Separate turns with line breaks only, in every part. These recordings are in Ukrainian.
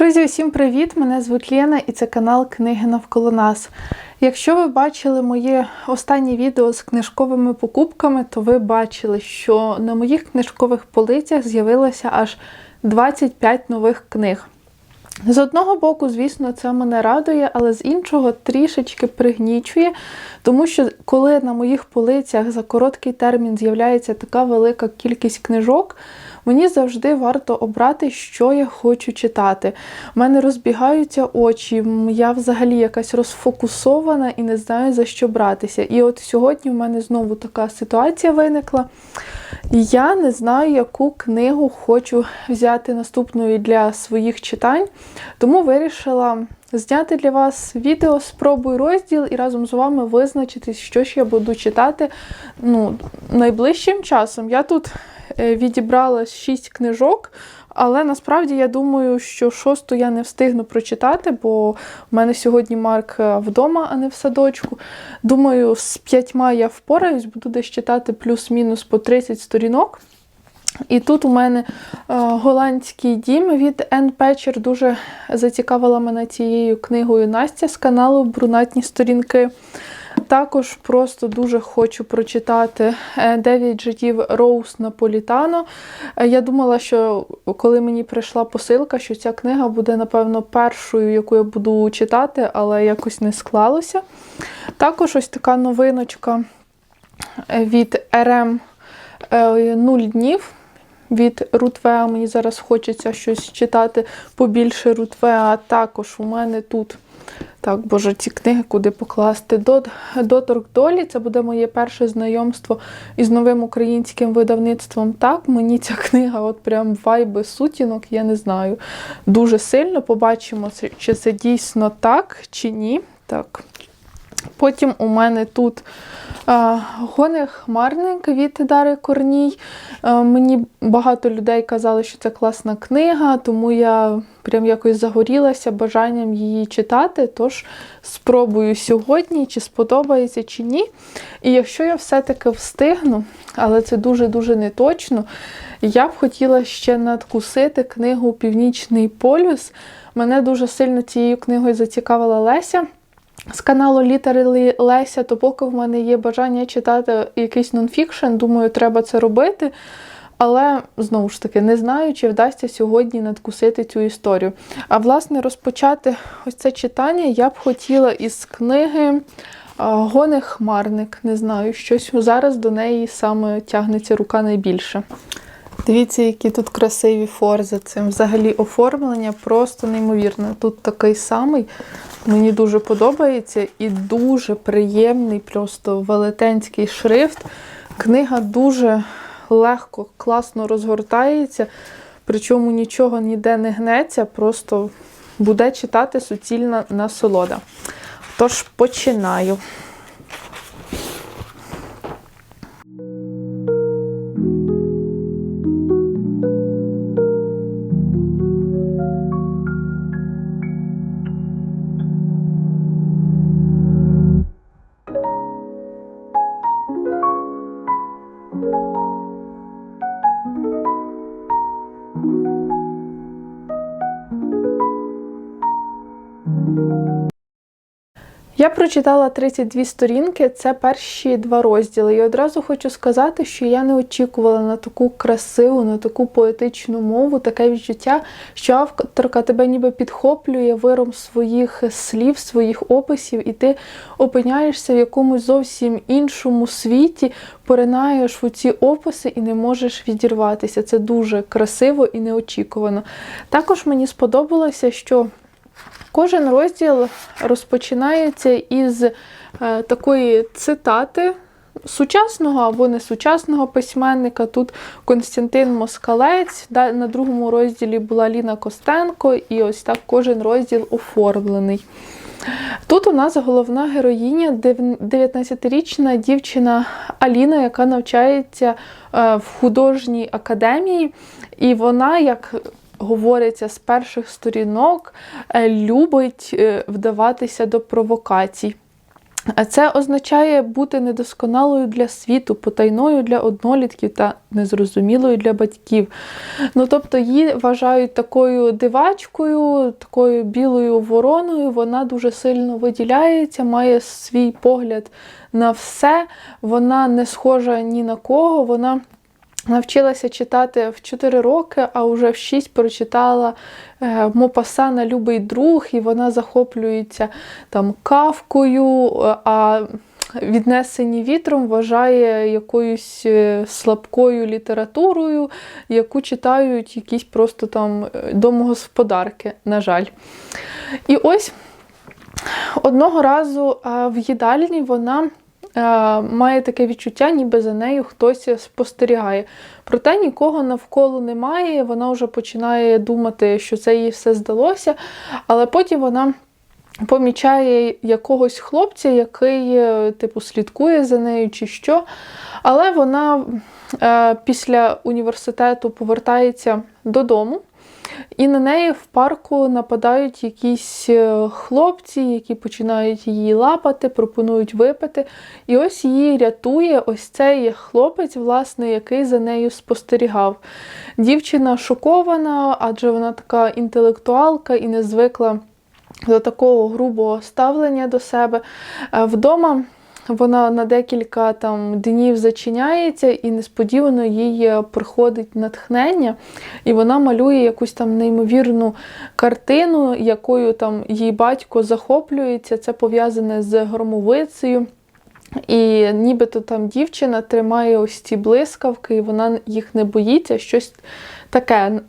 Друзі, усім привіт! Мене звуть Лена і це канал Книги навколо нас. Якщо ви бачили моє останнє відео з книжковими покупками, то ви бачили, що на моїх книжкових полицях з'явилося аж 25 нових книг. З одного боку, звісно, це мене радує, але з іншого трішечки пригнічує, тому що коли на моїх полицях за короткий термін з'являється така велика кількість книжок, мені завжди варто обрати, що я хочу читати. У мене розбігаються очі, я взагалі якась розфокусована і не знаю за що братися. І от сьогодні в мене знову така ситуація виникла. Я не знаю, яку книгу хочу взяти наступною для своїх читань, тому вирішила зняти для вас відео спробуй розділ і разом з вами визначитись, що ж я буду читати ну, найближчим часом. Я тут відібрала 6 книжок. Але насправді я думаю, що шосту я не встигну прочитати, бо в мене сьогодні Марк е, вдома, а не в садочку. Думаю, з п'ятьма я впораюсь, буду десь читати плюс-мінус по 30 сторінок. І тут у мене е, голландський дім від Енн Печер дуже зацікавила мене цією книгою Настя з каналу Брунатні сторінки. Також просто дуже хочу прочитати е, «Дев'ять життів Роуз Наполітано. Е, Я думала, що коли мені прийшла посилка, що ця книга буде, напевно, першою, яку я буду читати, але якось не склалося. Також ось така новиночка е, від РМ е, «Нуль днів. Від Рутвеа мені зараз хочеться щось читати побільше Рутвеа. Також у мене тут так, боже, ці книги куди покласти. Дот- Доторк Долі це буде моє перше знайомство із новим українським видавництвом. Так, мені ця книга, от прям вайби сутінок, я не знаю. Дуже сильно побачимо, чи це дійсно так, чи ні. Так. Потім у мене тут а, Гоне Хмарник від Дари Корній. А, мені багато людей казали, що це класна книга, тому я прям якось загорілася бажанням її читати. Тож спробую сьогодні, чи сподобається, чи ні. І якщо я все-таки встигну, але це дуже-дуже не точно, я б хотіла ще надкусити книгу Північний полюс. Мене дуже сильно цією книгою зацікавила Леся. З каналу Літери Леся, то поки в мене є бажання читати якийсь нонфікшн, думаю, треба це робити. Але знову ж таки не знаю, чи вдасться сьогодні надкусити цю історію. А власне розпочати ось це читання я б хотіла із книги а, Гоне Хмарник. Не знаю, щось зараз до неї саме тягнеться рука найбільше. Дивіться, які тут красиві форзи. Цим взагалі оформлення просто неймовірне. Тут такий самий. Мені дуже подобається і дуже приємний, просто велетенський шрифт. Книга дуже легко, класно розгортається, причому нічого ніде не гнеться, просто буде читати суцільна насолода. Тож починаю. Прочитала 32 сторінки, це перші два розділи. І одразу хочу сказати, що я не очікувала на таку красиву, на таку поетичну мову, таке відчуття, що авторка тебе ніби підхоплює виром своїх слів, своїх описів, і ти опиняєшся в якомусь зовсім іншому світі, поринаєш в ці описи і не можеш відірватися. Це дуже красиво і неочікувано. Також мені сподобалося, що Кожен розділ розпочинається із е, такої цитати сучасного або несучасного письменника. Тут Константин Москалець, на другому розділі була Ліна Костенко, і ось так кожен розділ оформлений. Тут у нас головна героїня, 19-річна дівчина Аліна, яка навчається е, в художній академії, і вона, як говориться з перших сторінок, е, любить е, вдаватися до провокацій. Це означає бути недосконалою для світу, потайною для однолітків та незрозумілою для батьків. Ну, тобто її вважають такою дивачкою, такою білою вороною. Вона дуже сильно виділяється, має свій погляд на все. Вона не схожа ні на кого. Вона навчилася читати в 4 роки, а вже в 6 прочитала е, Мопасана Любий друг, і вона захоплюється там кавкою. е, а Віднесені вітром вважає якоюсь е, слабкою літературою, яку читають якісь просто там домогосподарки, на жаль. І ось одного разу в їдальні вона має таке відчуття, ніби за нею хтось спостерігає. Проте нікого навколо немає, вона вже починає думати, що це їй все здалося, але потім вона. Помічає якогось хлопця, який, е, типу, слідкує за нею чи що. Але вона е, після університету повертається додому, і на неї в парку нападають якісь е, хлопці, які починають її лапати, пропонують випити. І ось її рятує ось цей хлопець, власне, який за нею спостерігав. Дівчина шокована, адже вона така інтелектуалка і не звикла до такого грубого ставлення до себе. Е, Вдома вона на декілька там днів зачиняється, і несподівано їй е, приходить натхнення, і вона малює якусь там неймовірну картину, якою там її батько захоплюється. Це пов'язане з громовицею. І нібито там дівчина тримає ось ці блискавки, і вона їх не боїться, щось таке,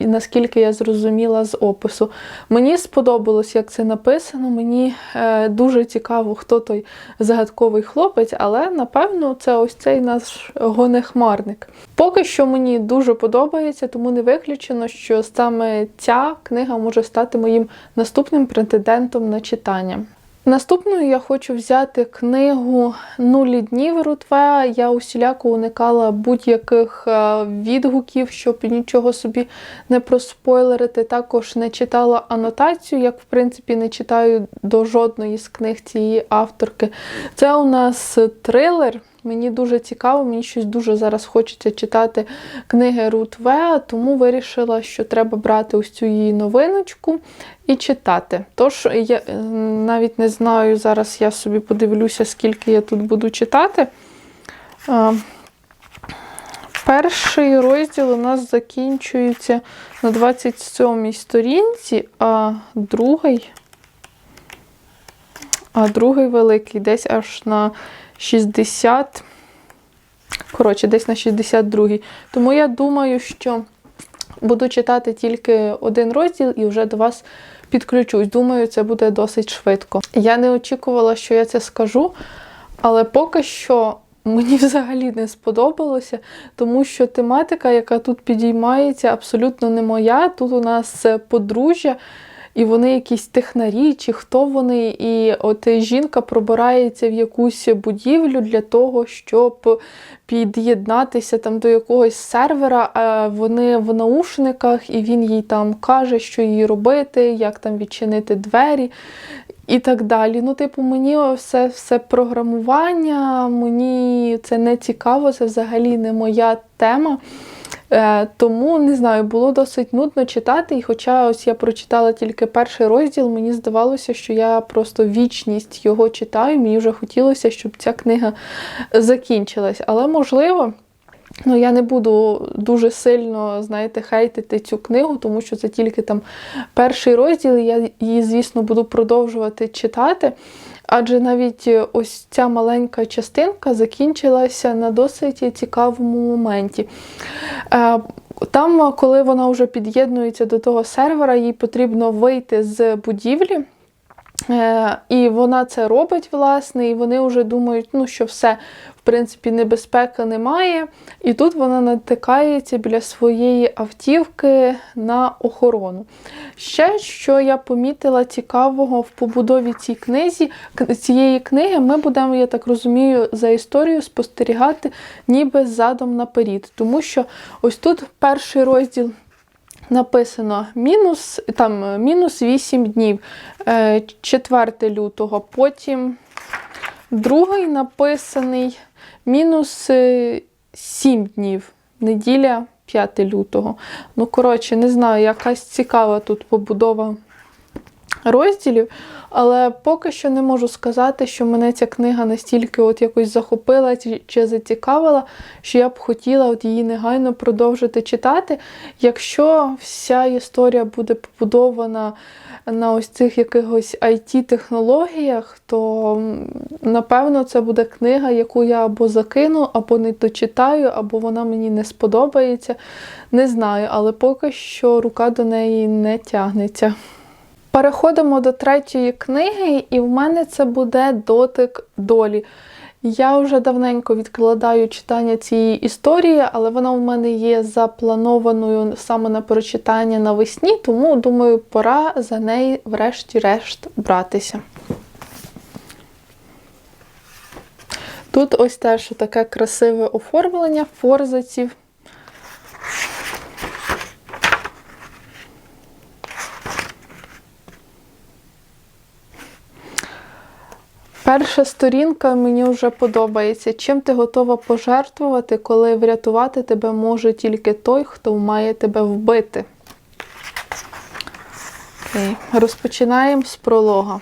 наскільки я зрозуміла з опису. Мені сподобалось, як це написано. Мені е, дуже цікаво, хто той загадковий хлопець, але напевно це ось цей наш гонехмарник. Поки що мені дуже подобається, тому не виключено, що саме ця книга може стати моїм наступним претендентом на читання. Наступною я хочу взяти книгу Нулі днів Рутвеа. Я усіляко уникала будь-яких е, відгуків, щоб нічого собі не проспойлерити. Також не читала анотацію, як в принципі не читаю до жодної з книг цієї авторки. Це у нас трилер. Мені дуже цікаво, мені щось дуже зараз хочеться читати книги Рут Веа, тому вирішила, що треба брати ось цю її новиночку і читати. Тож я е, навіть не знаю, зараз я собі подивлюся, скільки я тут буду читати. Перший розділ у нас закінчується на 27-й сторінці, а другий, а другий великий десь аж на 60. Коротше, десь на 62-й. Тому я думаю, що буду читати тільки один розділ і вже до вас підключусь. Думаю, це буде досить швидко. Я не очікувала, що я це скажу, але поки що мені взагалі не сподобалося, тому що тематика, яка тут підіймається, абсолютно не моя. Тут у нас е, подружжя. І вони якісь технарі, чи хто вони, і от жінка пробирається в якусь будівлю для того, щоб під'єднатися там до якогось сервера. А вони в наушниках, і він їй там каже, що їй робити, як там відчинити двері. І так далі. Ну, типу, мені все, все програмування, мені це не цікаво, це взагалі не моя тема. Е, тому не знаю, було досить нудно читати. І хоча ось я прочитала тільки перший розділ, мені здавалося, що я просто вічність його читаю. Мені вже хотілося, щоб ця книга закінчилась. Але можливо. Ну, я не буду дуже сильно, знаєте, хейтити цю книгу, тому що це тільки там перший розділ, і я її, звісно, буду продовжувати читати. Адже навіть ось ця маленька частинка закінчилася на досить цікавому моменті. Е, Там, коли вона вже під'єднується до того сервера, їй потрібно вийти з будівлі. Е, І вона це робить, власне, і вони вже думають, ну, що все, принципі, небезпеки немає. І тут вона натикається біля своєї автівки на охорону. Ще, що я помітила цікавого в побудові цій книзі, цієї книги, ми будемо, я так розумію, за історією спостерігати ніби задом наперед. Тому що ось тут перший розділ написано мінус, там, мінус 8 днів, е, 4 лютого, потім Другий написаний мінус 7 днів, неділя 5 лютого. Ну, коротше, не знаю, якась цікава тут побудова розділів, але поки що не можу сказати, що мене ця книга настільки от якось захопила чи, зацікавила, що я б хотіла от її негайно продовжити читати. Якщо вся історія буде побудована на ось цих якихось IT-технологіях, то напевно це буде книга, яку я або закину, або не дочитаю, або вона мені не сподобається. Не знаю, але поки що рука до неї не тягнеться. Переходимо до третьої книги, і в мене це буде дотик долі. Я вже давненько відкладаю читання цієї історії, але вона у мене є запланованою саме на прочитання навесні, тому думаю, пора за неї, врешті-решт, братися. Тут ось теж таке красиве оформлення форзаців. Перша сторінка мені вже подобається. Чим ти готова пожертвувати, коли врятувати тебе може тільки той, хто має тебе вбити. Окей. Розпочинаємо з пролога.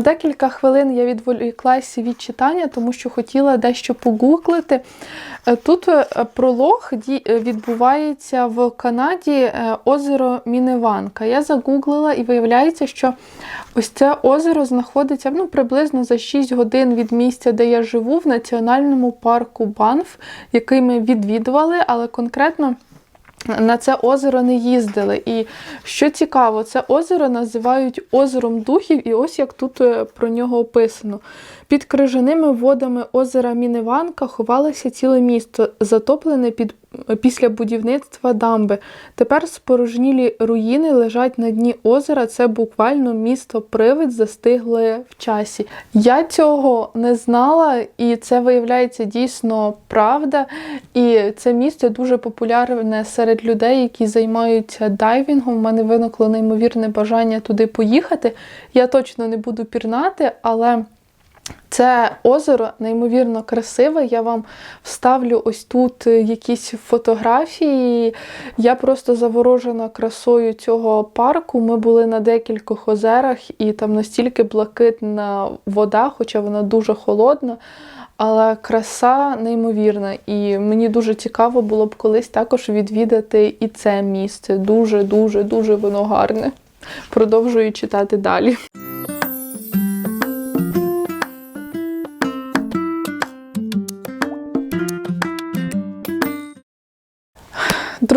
Декілька хвилин я відволіклася від читання, тому що хотіла дещо погуглити. Е, Тут е, пролог е, відбувається в Канаді озеро Міневанка. Я загуглила і виявляється, що ось це озеро знаходиться ну, приблизно за 6 годин від місця, де я живу, в національному парку Банф, який ми відвідували, але конкретно. На це озеро не їздили. І що цікаво, це озеро називають озером духів, і ось як тут е, про нього описано. Під крижаними водами озера Міневанка ховалося ціле місто, затоплене під, після будівництва дамби. Тепер спорожнілі руїни лежать на дні озера. Це буквально місто привид застигле в часі. Я цього не знала, і це виявляється дійсно правда. І це місце дуже популярне серед людей, які займаються дайвінгом. У мене виникло неймовірне бажання туди поїхати. Я точно не буду пірнати, але. Це озеро неймовірно красиве. Я вам вставлю ось тут е, якісь фотографії. Я просто заворожена красою цього парку. Ми були на декількох озерах, і там настільки блакитна вода, хоча вона дуже холодна. Але краса неймовірна, і мені дуже цікаво було б колись також відвідати і це місце. Дуже, дуже, дуже воно гарне. Продовжую читати далі.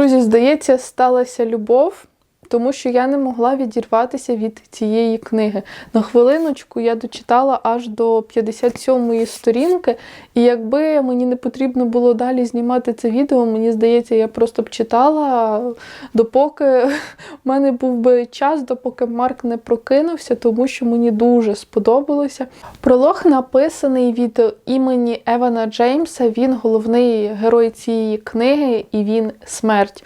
Друзі, здається, сталася любов, тому що я не могла відірватися від цієї книги. На хвилиночку я дочитала аж до 57-ї сторінки, і якби мені не потрібно було далі знімати це відео, мені здається, я просто б читала, допоки в мене був би час, допоки Марк не прокинувся, тому що мені дуже сподобалося. Пролог написаний від імені Евана Джеймса. Він головний герой цієї книги, і він смерть.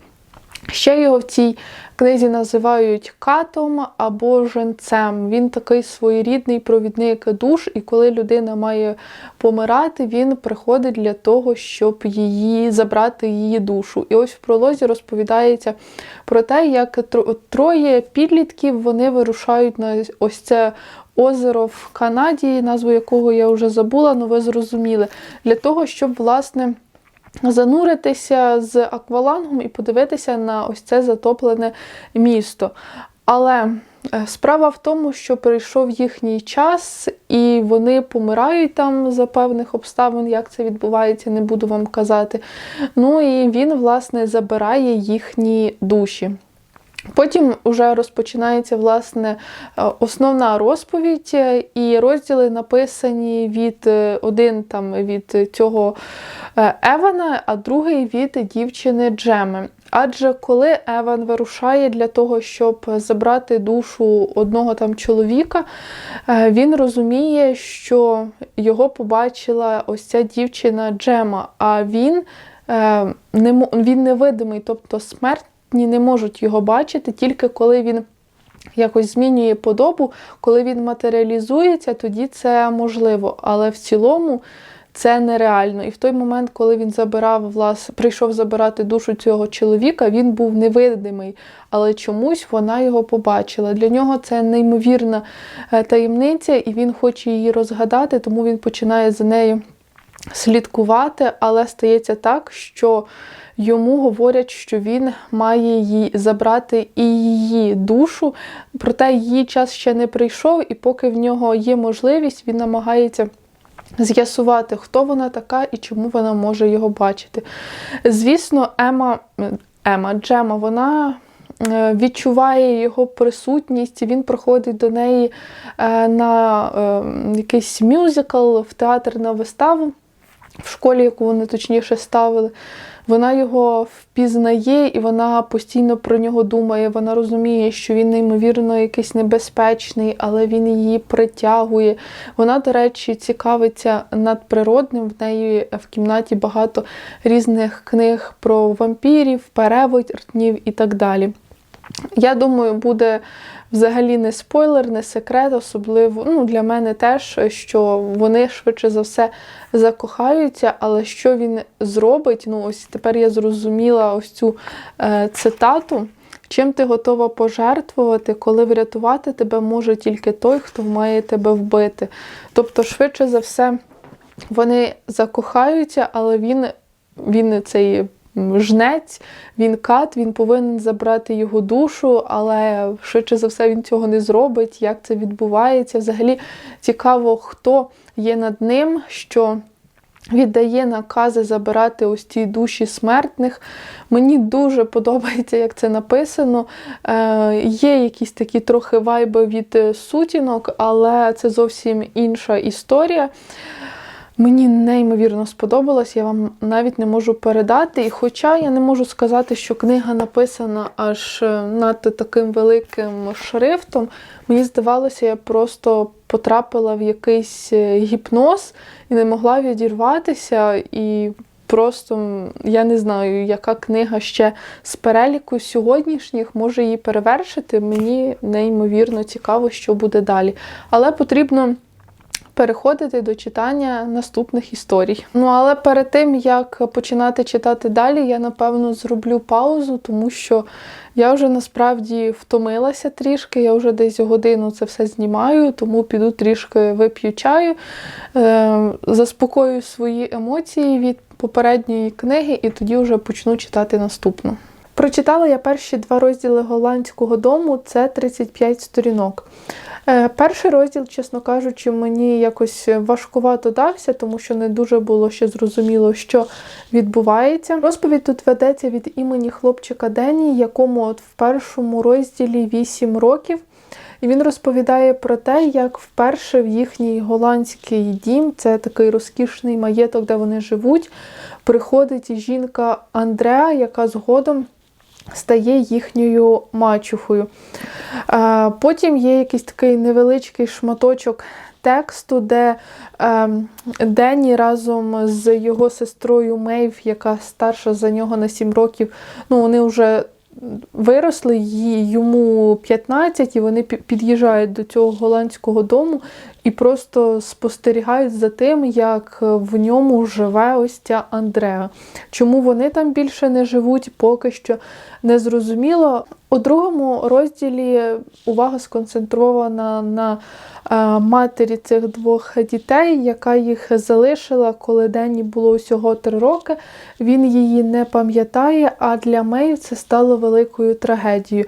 Ще його в цій книзі називають катом або женцем. Він такий своєрідний провідник душ, і коли людина має помирати, він приходить для того, щоб її забрати її душу. І ось в пролозі розповідається про те, як троє підлітків вони вирушають на ось це. Озеро в Канаді, назву якого я вже забула, але ви зрозуміли, для того, щоб власне зануритися з аквалангом і подивитися на ось це затоплене місто. Але е, справа в тому, що прийшов їхній час, і вони помирають там за певних обставин, як це відбувається, не буду вам казати. Ну і він, власне, забирає їхні душі. Потім вже розпочинається власне е, основна розповідь, е, і розділи написані від е, один там від цього Евана, а другий від дівчини Джеми. Адже коли Еван вирушає для того, щоб забрати душу одного там чоловіка, він розуміє, що його побачила ось ця дівчина Джема, а він, він невидимий, тобто смертні не можуть його бачити, тільки коли він якось змінює подобу, коли він матеріалізується, тоді це можливо. Але в цілому це нереально. І в той момент, коли він забирав, влас, прийшов забирати душу цього чоловіка, він був невидимий, але чомусь вона його побачила. Для нього це неймовірна е, таємниця, і він хоче її розгадати, тому він починає за нею слідкувати, але стається так, що йому говорять, що він має їй забрати і її душу, проте її час ще не прийшов, і поки в нього є можливість, він намагається. З'ясувати, хто вона така і чому вона може його бачити. Звісно, Ема, Ема Джема, вона е, відчуває його присутність, він приходить до неї е, на е, якийсь мюзикл, в театр на виставу в школі, яку вони точніше ставили. Вона його впізнає і вона постійно про нього думає. Вона розуміє, що він неймовірно якийсь небезпечний, але він її притягує. Вона, до речі, цікавиться надприродним. В неї в кімнаті багато різних книг про вампірів, перевертнів і так далі. Я думаю, буде взагалі не спойлер, не секрет, особливо ну, для мене теж, що вони швидше за все закохаються, але що він зробить, ну ось тепер я зрозуміла ось цю е, цитату. Чим ти готова пожертвувати, коли врятувати тебе може тільки той, хто має тебе вбити. Тобто, швидше за все, вони закохаються, але він, він цей жнець, він кат, він повинен забрати його душу, але швидше за все він цього не зробить. Як це відбувається? Взагалі цікаво, хто є над ним, що віддає накази забирати ось ці душі смертних. Мені дуже подобається, як це написано. Е, Є якісь такі трохи вайби від е, сутінок, але це зовсім інша історія. Мені неймовірно сподобалось, я вам навіть не можу передати. І хоча я не можу сказати, що книга написана аж е, надто таким великим шрифтом, мені здавалося, я просто потрапила в якийсь е, гіпноз і не могла відірватися. І просто я не знаю, яка книга ще з переліку сьогоднішніх може її перевершити. Мені неймовірно цікаво, що буде далі. Але потрібно переходити до читання наступних історій. Ну але перед тим як починати читати далі, я напевно зроблю паузу, тому що я вже насправді втомилася трішки. Я вже десь годину це все знімаю, тому піду трішки вип'ю чаю, е, заспокою свої емоції від попередньої книги, і тоді вже почну читати наступну. Прочитала я перші два розділи голландського дому, це 35 сторінок. Е, Перший розділ, чесно кажучи, мені якось важкувато дався, тому що не дуже було ще зрозуміло, що відбувається. Розповідь тут ведеться від імені хлопчика Дені, якому от в першому розділі 8 років. І він розповідає про те, як вперше в їхній голландський дім, це такий розкішний маєток, де вони живуть, приходить жінка Андреа, яка згодом стає їхньою мачухою. Е, Потім є якийсь такий невеличкий шматочок тексту, де е, Денні разом з його сестрою Мейв, яка старша за нього на 7 років, ну вони вже виросли, їй- йому 15, і вони під'їжджають до цього голландського дому і просто спостерігають за тим, як в ньому живе ось ця Андреа. Чому вони там більше не живуть, поки що не зрозуміло. У другому розділі увага сконцентрована на е, матері цих двох дітей, яка їх залишила, коли Денні було усього три роки. Він її не пам'ятає, а для Мей це стало великою трагедією.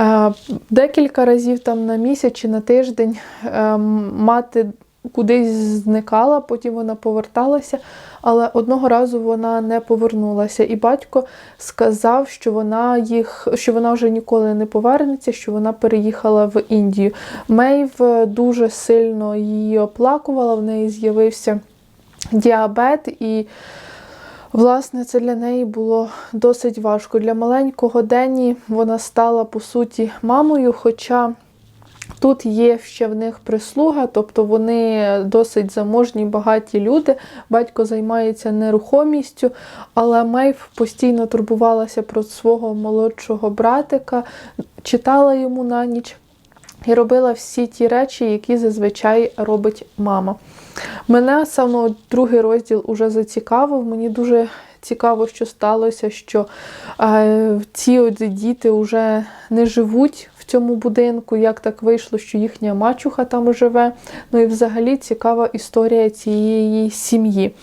Е, Декілька разів там на місяць чи на тиждень е, мати кудись зникала, потім вона поверталася, але одного разу вона не повернулася. І батько сказав, що вона їх, що вона вже ніколи не повернеться, що вона переїхала в Індію. Мейв дуже сильно її оплакувала, в неї з'явився діабет і. Власне, це для неї було досить важко. Для маленького Дені вона стала по суті мамою, хоча тут є ще в них прислуга, тобто вони досить заможні, багаті люди. Батько займається нерухомістю, але Мейв постійно турбувалася про свого молодшого братика, читала йому на ніч і робила всі ті речі, які зазвичай робить мама. Мене саме другий розділ уже зацікавив. Мені дуже цікаво, що сталося, що е, ці от діти вже не живуть цьому будинку, як так вийшло, що їхня мачуха там живе. Ну і взагалі цікава історія цієї сім'ї.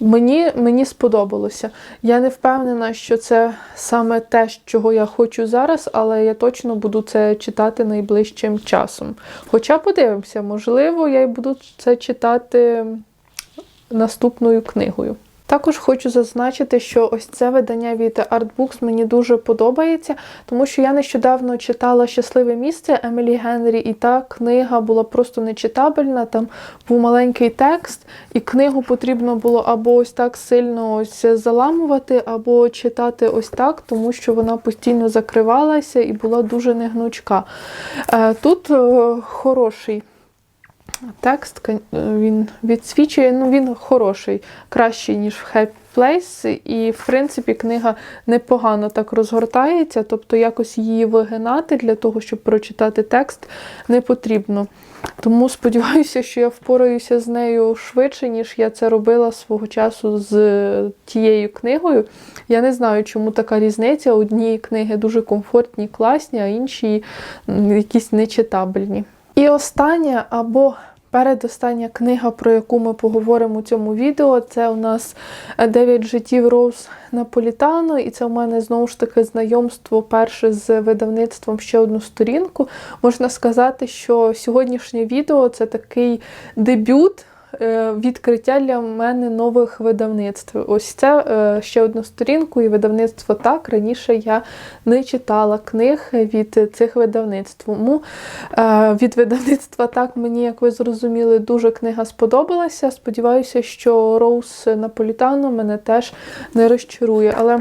Мені, мені сподобалося. Я не впевнена, що це саме те, чого я хочу зараз, але я точно буду це читати найближчим часом. Хоча подивимося, можливо, я й буду це читати наступною книгою. Також хочу зазначити, що ось це видання від Artbooks мені дуже подобається, тому що я нещодавно читала Щасливе місце Емілі Генрі, і та книга була просто нечитабельна. Там був маленький текст, і книгу потрібно було або ось так сильно ось заламувати, або читати ось так, тому що вона постійно закривалася і була дуже негнучка. Е, Тут е, хороший. Текст він відсвічує, ну він хороший, кращий, ніж в Happy Place. І, в принципі, книга непогано так розгортається, тобто якось її вигинати для того, щоб прочитати текст, не потрібно. Тому сподіваюся, що я впораюся з нею швидше, ніж я це робила свого часу з тією книгою. Я не знаю, чому така різниця. Одні книги дуже комфортні, класні, а інші якісь нечитабельні. І остання або передостання книга, про яку ми поговоримо у цьому відео, це у нас «Дев'ять життів Роуз Наполітано, і це у мене знову ж таки знайомство перше з видавництвом ще одну сторінку. Можна сказати, що сьогоднішнє відео це такий дебют. Е, Відкриття для мене нових видавництв. Ось це е, ще одну сторінку, і видавництво так. Раніше я не читала книг від цих видавництв. Тому е, від видавництва так мені, як ви зрозуміли, дуже книга сподобалася. Сподіваюся, що Роуз Наполітано мене теж не розчарує. Але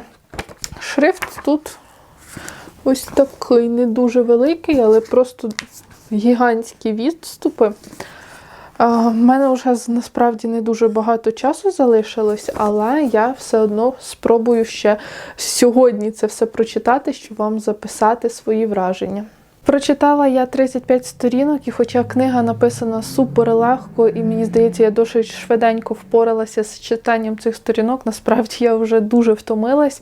шрифт тут ось такий, не дуже великий, але просто гігантські відступи. У мене вже насправді не дуже багато часу залишилось, але я все одно спробую ще сьогодні це все прочитати, щоб вам записати свої враження. Прочитала я 35 сторінок, і хоча книга написана супер легко, і мені здається, я досить швиденько впоралася з читанням цих сторінок. Насправді я вже дуже втомилась,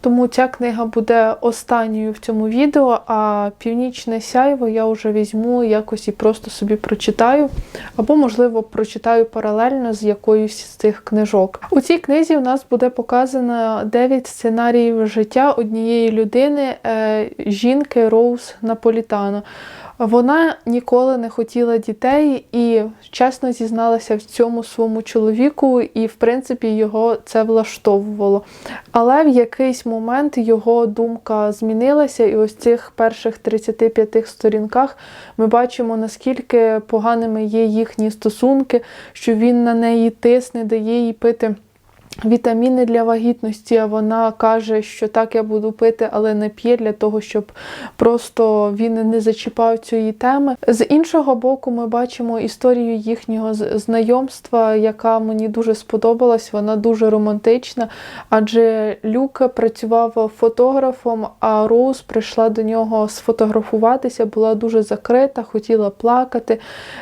тому ця книга буде останньою в цьому відео, а північне сяйво я вже візьму якось і просто собі прочитаю, або, можливо, прочитаю паралельно з якоюсь з цих книжок. У цій книзі у нас буде показано 9 сценаріїв життя однієї людини, е, жінки Роуз Наполітано. Вона ніколи не хотіла дітей і чесно зізналася в цьому своєму чоловіку, і в принципі його це влаштовувало. Але в якийсь момент його думка змінилася, і ось цих перших 35 сторінках ми бачимо, наскільки поганими є їхні стосунки, що він на неї тисне, дає їй пити. Вітаміни для вагітності, вона каже, що так я буду пити, але не п'є для того, щоб просто він не зачіпав цієї теми. З іншого боку, ми бачимо історію їхнього знайомства, яка мені дуже сподобалась. Вона дуже романтична, адже Люк працював фотографом, а Роуз прийшла до нього сфотографуватися, була дуже закрита, хотіла плакати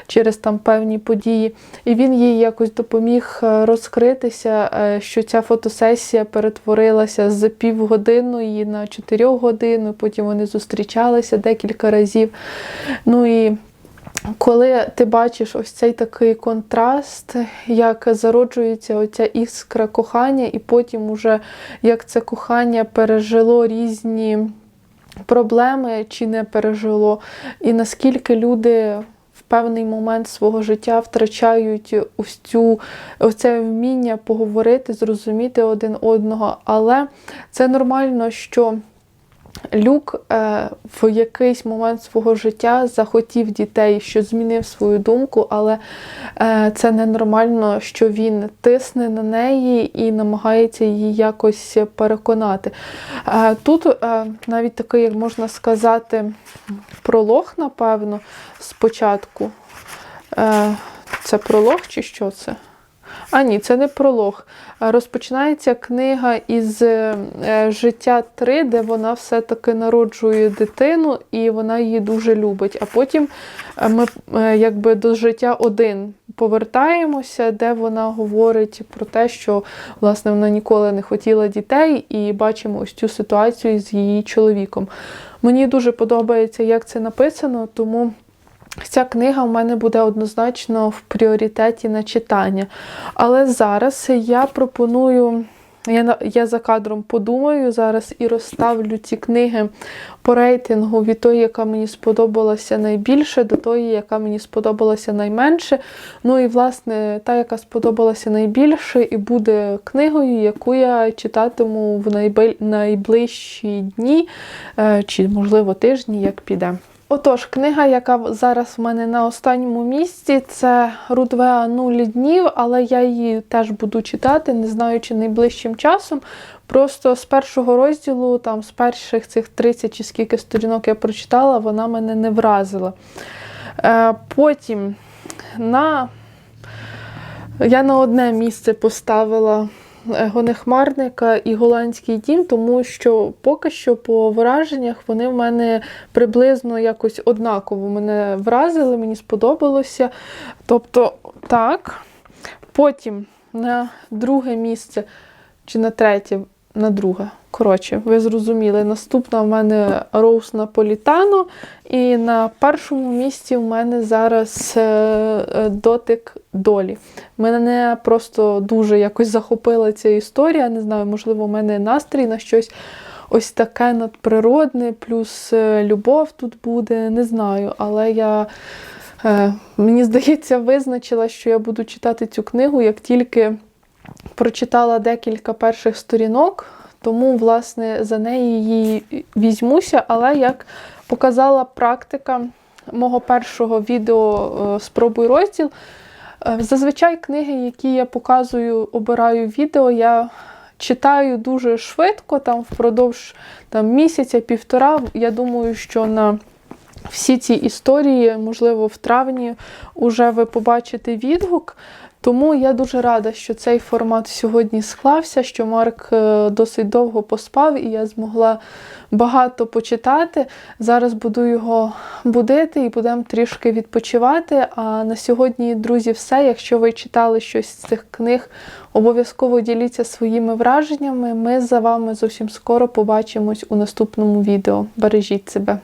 через там певні події. І він їй якось допоміг е, розкритися, е, що ця фотосесія перетворилася з півгодинної на 4 години, потім вони зустрічалися декілька разів. Ну і коли ти бачиш ось цей такий контраст, як зароджується оця іскра кохання, і потім уже як це кохання пережило різні проблеми чи не пережило, і наскільки люди в певний момент свого життя втрачають ось цю ось це вміння поговорити, зрозуміти один одного. Але це нормально, що Люк е, в якийсь момент свого життя захотів дітей, що змінив свою думку, але е, це ненормально, що він тисне на неї і намагається її якось переконати. Е, тут навіть такий, як можна сказати, пролог, напевно, спочатку. Це пролог чи що це? А ні, це не пролог. Розпочинається книга із е, е, життя 3, де вона все-таки народжує дитину і вона її дуже любить. А потім е, ми якби до життя 1 повертаємося, де вона говорить про те, що власне вона ніколи не хотіла дітей, і бачимо ось цю ситуацію з її чоловіком. Мені дуже подобається, як це написано, тому. Ця книга в мене буде однозначно в пріоритеті на читання. Але зараз я пропоную, я, я за кадром подумаю зараз і розставлю ці книги по рейтингу від тої, яка мені сподобалася найбільше, до тої, яка мені сподобалася найменше. Ну і, власне, та, яка сподобалася найбільше, і буде книгою, яку я читатиму в найближчі дні, е, чи, можливо, тижні, як піде. Отож, книга, яка зараз в мене на останньому місці, це Рудвеа нуль днів, але я її теж буду читати, не знаю, чи найближчим часом. Просто з першого розділу, там з перших цих 30 чи скільки сторінок я прочитала, вона мене не вразила. Е, потім на... я на одне місце поставила Гонехмарника і Голландський дім, тому що поки що по враженнях вони в мене приблизно якось однаково мене вразили, мені сподобалося. Тобто, так. Потім на друге місце чи на третє, на друге. Коротше, ви зрозуміли. Наступна в мене Роуз Наполітано. І на першому місці в мене зараз е, е, дотик долі. Мене просто дуже якось захопила ця історія. Не знаю, можливо, у мене настрій на щось ось таке надприродне, плюс е, любов тут буде. Не знаю, але я. Мені здається, визначила, що я буду читати цю книгу, як тільки прочитала декілька перших сторінок, тому, власне, за неї її візьмуся. Але як показала практика мого першого відео е, Спробуй розділ, е, зазвичай книги, які я показую, обираю відео, я читаю дуже швидко, там впродовж там, місяця-півтора. Я думаю, що на всі ці історії, можливо, в травні уже ви побачите відгук. Тому я дуже рада, що цей формат сьогодні склався, що Марк е, досить довго поспав, і я змогла багато почитати. Зараз буду його будити і будемо трішки відпочивати. А на сьогодні, друзі, все. Якщо ви читали щось з цих книг, обов'язково діліться своїми враженнями. Ми за вами зовсім скоро побачимось у наступному відео. Бережіть себе!